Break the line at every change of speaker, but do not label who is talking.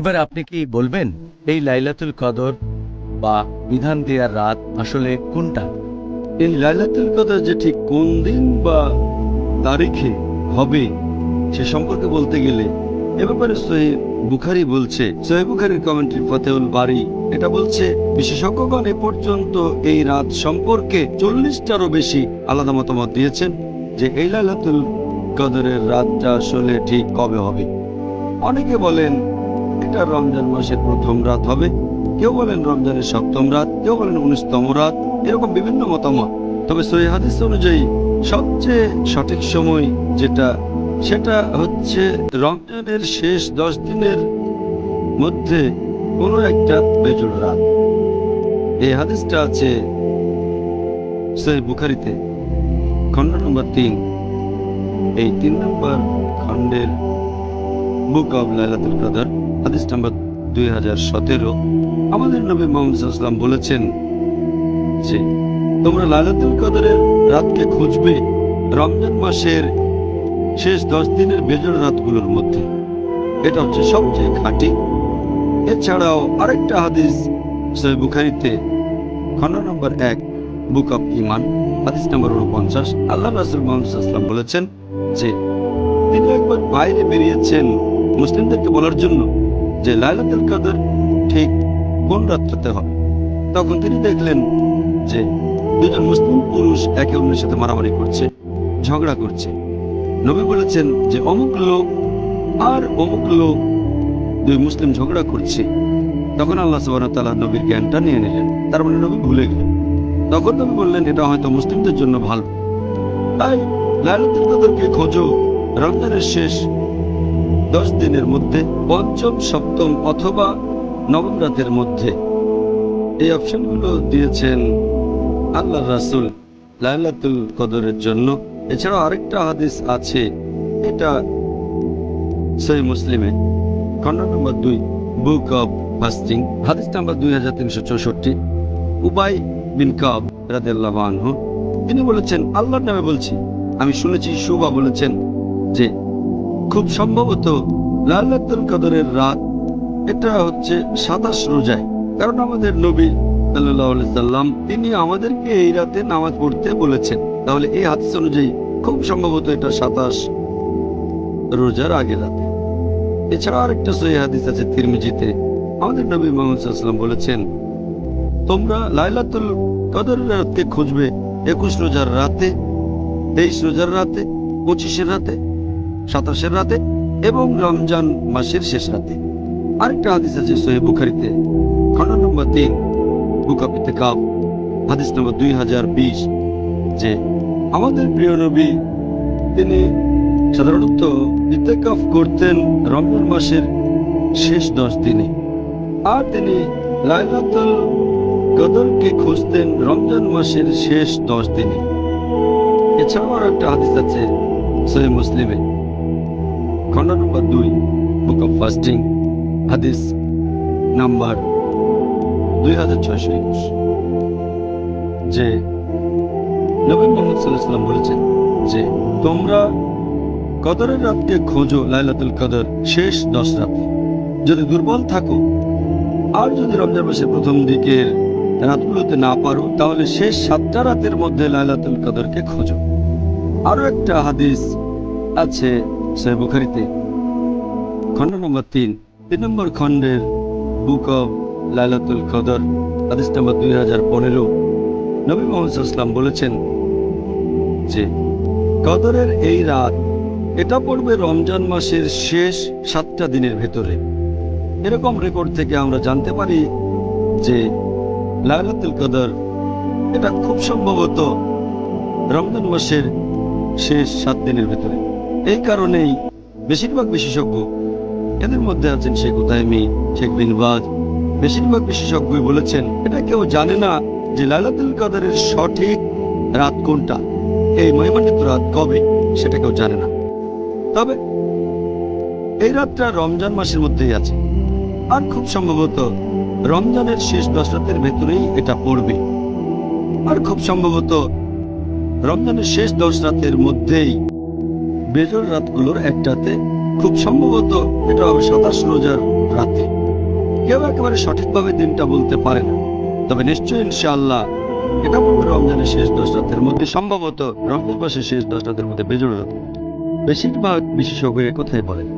এবার আপনি কি বলবেন, এই লাইলাতুল কদর বা বিধান দেওয়ার রাত আসলে কোনটা?
এই লাইলাতুল কদর যে ঠিক কোন দিন বা তারিখে হবে, সে সম্পর্কে বলতে গেলে এ ব্যাপারে সোহেব বুখারি বলছে সোহেব বুখারির কমেন্ট্রি ফতেউল বাড়ি এটা বলছে, বিশেষজ্ঞগণ এ পর্যন্ত এই রাত সম্পর্কে চল্লিশটারও বেশি আলাদা মতামত দিয়েছেন যে এই লাইলাতুল কদরের রাতটা আসলে ঠিক কবে হবে। অনেকে বলেন এটা রমজান মাসের প্রথম রাত হবে। কেউ বলেন রমজানের সপ্তম রাত, কেউ বলেন উনিশতম রাত, এরকম বিভিন্ন মতামত। তবে সহি হাদিস অনুযায়ী সবচেয়ে সঠিক সময় যেটা, সেটা হচ্ছে রমজানের শেষ দশ দিনের মধ্যে কোনো একটা বেজুর রাত। এই হাদিসটা আছে সহি বুখারিতে, খণ্ড নম্বর তিন। এই তিন নম্বর খণ্ডের বুক অব লাইলাতুল কদর। হাদিস নাম্বার দুই হাজার সতেরো। আমাদের নবী মোহাম্মদ সাল্লাম বলেছেন যে, তোমরা লাইলাতুল কদরের রাতকে খুঁজবে রমজান মাসের শেষ দশ দিনের বেজর রাতগুলোর মধ্যে। এটা হচ্ছে সবচেয়ে খাঁটি। এছাড়াও আরেকটা হাদিস বুখারিতে খণ্ড নম্বর এক, বুক অফ ইমান হাদিস নম্বর উনপঞ্চাশ। আল্লাহ রাসুল মোহাম্মদ সাল্লাম বলেছেন যে, তিনি একবার বাইরে বেরিয়েছেন মুসলিমদেরকে বলার জন্য। যে লাইলাতুল কদর ঠিক কোন রাত্রিতে হবে? তখন তিনি দেখলেন যে দুজন মুসলিম পুরুষ একে অন্যের সাথে মারামারি করছে, ঝগড়া করছে। নবী বলেছেন যে অমুক লোক আর অমুক লোক দুই মুসলিম ঝগড়া করছে। তখন আল্লাহ তাআলা নবীর জ্ঞানটা নিয়ে নিলেন। তার মানে নবী ভুলে গেলেন। তখন নবী বললেন, এটা হয়তো মুসলিমদের জন্য ভালো। তাই লাইলাতুল কদরকে খোঁজো। রমজানের শেষ দশ দিনের মধ্যে, পঞ্চম, সপ্তম অথবা নবম রাতের মধ্যে। এই অপশনগুলো দিয়েছেন আল্লাহ রাসুল লাইলাতুল কদরের জন্য। এছাড়াও আরেকটা হাদিস আছে, এটা সহি মুসলিমে, খণ্ড নম্বর দুই, বুক অব ফাস্টিং। হাদিস নাম্বার দুই হাজার তিনশো চৌষট্টি, উবাই বিন কাব রাদিয়াল্লাহু আনহু। তিনি বলেছেন, আল্লাহর নামে বলছি, আমি শুনেছি, শুভা বলেছেন যে খুব সম্ভবত লাল্লাতুল কদরের রাত। এটা হচ্ছে সাতাশ রোজায়। কারণ আমাদের নবী সাল্লাম, তিনি আমাদেরকে এই রাতে নামাজ পড়তে বলেছেন। তাহলে এই হাদিস অনুযায়ী খুব সম্ভবত এটা সাতাশ রোজার আগে রাতে। এছাড়া আরেকটা সহি হাদিস আছে তিরমিজিতে। আমাদের নবী মোহাম্মদ সাল্লাম বলেছেন, তোমরা লাইলাতুল কদরের রাতকে খুঁজবে একুশ রোজার রাতে, তেইশ রোজার রাতে, পঁচিশের রাতে সাতাশের রাতে এবং রমজান মাসের শেষ রাতে। আরেকটা হাদিস আছে সোহেব বুখারিতে খণ্ড নম্বর তিন বুকাপিতে কাপ হাদিস নম্বর দুই হাজার বিশ, যে আমাদের প্রিয় নবী, তিনি সাধারণত ইতেকাফ করতেন রমজান মাসের শেষ দশ দিনে। আর তিনি লাইলাতুল কদরকে খুঁজতেন রমজান মাসের শেষ দশ দিনে। এছাড়াও একটা হাদিস আছে সহি মুসলিমে নম্বর দুই বুক অফ ফাস্টিং হাদিস নাম্বার দুই হাজার ছয়শো একুশ, যে নবী মোহাম্মদ বলেছেন যে, তোমরা কদরের রাতকে খোঁজো লাইলাতুল কদর শেষ দশ রাতে। যদি দুর্বল থাকো, আর যদি রমজান মাসের প্রথম দিকের রাতগুলোতে না পারো, তাহলে শেষ সাতটা রাতের মধ্যে লাইলাতুল কদরকে খোঁজো। আরও একটা হাদিস আছে সহি বুখারিতে। খণ্ড নম্বর তিন। তিন নম্বর খণ্ডের বুক অব লাইলাতুল কদর, হাদিস নম্বর দুই হাজার পনেরো। নবী মোহাম্মদ সাল্লাম বলেছেন যে, কদরের এই রাত, এটা পড়বে রমজান মাসের শেষ সাতটা দিনের ভেতরে। এরকম রেকর্ড থেকে আমরা জানতে পারি যে, লাইলাতুল কদর, এটা খুব সম্ভবত রমজান মাসের শেষ সাত দিনের ভেতরে। এই কারণেই বেশিরভাগ বিশেষজ্ঞ এদের মধ্যে আছেন শেখ উতাইমি, শেখ বিন বাজ বেশিরভাগ বিশেষজ্ঞই বলেছেন, এটা কেউ জানে না যে লাইলাতুল কদরের সঠিক রাত কোনটা। এই মহিমান্বিত রাত কবে, সেটা কেউ জানে না। তবে এই রাতটা রমজান মাসের মধ্যেই আছে। আর খুব সম্ভবত রমজানের শেষ দশ রাতের ভেতরেই এটা পড়বে। আর খুব সম্ভবত রমজানের শেষ দশ রাতের মধ্যেই বেজর রাতগুলোর একটাতে খুব সম্ভবত এটা হবে সাতাশ রোজার রাতে। কেউ একেবারে সঠিকভাবে দিনটা বলতে পারে না। তবে নিশ্চয়ই ইনশাআল্লাহ এটা বলবে রমজানের শেষ দশ রাতের মধ্যে, সম্ভবত রমজান মাসের শেষ দশ রাতের মধ্যে বেজর রাত। বেশিরভাগ বিশেষজ্ঞ কোথায় বলেন।